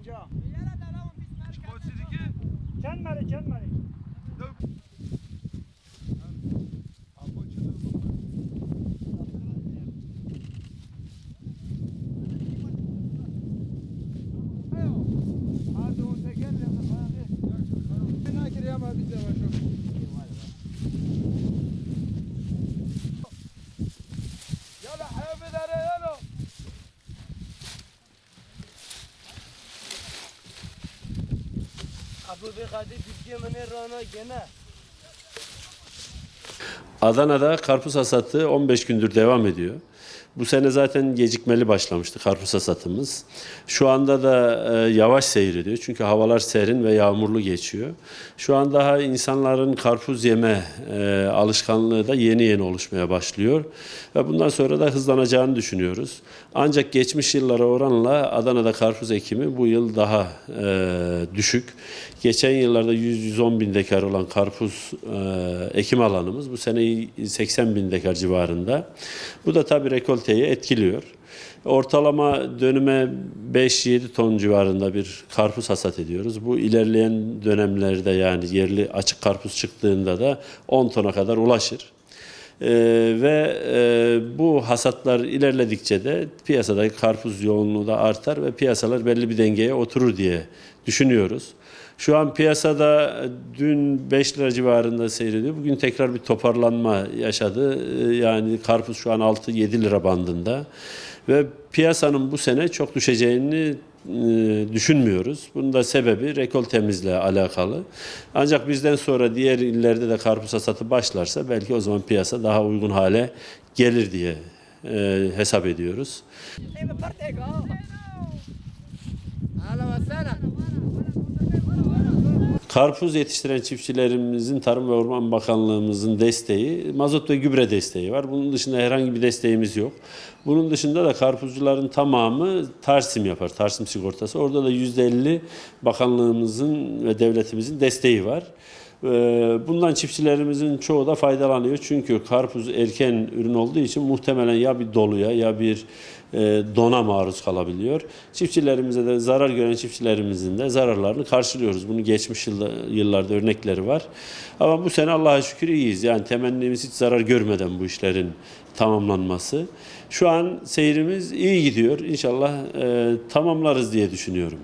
اینجا چند مره چند مره Hadi on teker ya da Adana'da karpuz hasatı 15 gündür devam ediyor. Bu sene zaten gecikmeli başlamıştı karpuz hasatımız. Şu anda da e, yavaş seyrediyor çünkü havalar serin ve yağmurlu geçiyor. Şu an daha insanların karpuz yeme e, alışkanlığı da yeni yeni oluşmaya başlıyor. Ve bundan sonra da hızlanacağını düşünüyoruz. Ancak geçmiş yıllara oranla Adana'da karpuz ekimi bu yıl daha e, düşük. Geçen yıllarda 100-110 bin dekar olan karpuz e, ekim alanımız bu sene 80 bin dekar civarında. Bu da tabii rekolteyi etkiliyor. Ortalama dönüme 5-7 ton civarında bir karpuz hasat ediyoruz. Bu ilerleyen dönemlerde yani yerli açık karpuz çıktığında da 10 tona kadar ulaşır. Ee, ve e, bu hasatlar ilerledikçe de piyasadaki karpuz yoğunluğu da artar ve piyasalar belli bir dengeye oturur diye düşünüyoruz. Şu an piyasada dün 5 lira civarında seyrediyor. Bugün tekrar bir toparlanma yaşadı. Ee, Yani karpuz şu an 6-7 lira bandında. Ve piyasanın bu sene çok düşeceğini e, düşünmüyoruz. Bunun da sebebi rekoltemizle alakalı. Ancak bizden sonra diğer illerde de karpuz hasatı başlarsa belki o zaman piyasa daha uygun hale gelir diye e, hesap ediyoruz. Karpuz yetiştiren çiftçilerimizin Tarım ve Orman Bakanlığımızın desteği, mazot ve gübre desteği var. Bunun dışında herhangi bir desteğimiz yok. Bunun dışında da karpuzcuların tamamı Tarsim yapar, Tarsim sigortası. Orada da %50 bakanlığımızın ve devletimizin desteği var. Ee, Bundan çiftçilerimizin çoğu da faydalanıyor. Çünkü karpuz erken ürün olduğu için muhtemelen ya bir doluya ya bir e, dona maruz kalabiliyor. Çiftçilerimize de zarar gören çiftçilerimizin de zararlarını karşılıyoruz. Bunun geçmiş yıllarda örnekleri var. Ama bu sene Allah'a şükür iyiyiz. Yani temennimiz hiç zarar görmeden bu işlerin tamamlanması. Şu an seyrimiz iyi gidiyor. İnşallah e, tamamlarız diye düşünüyorum.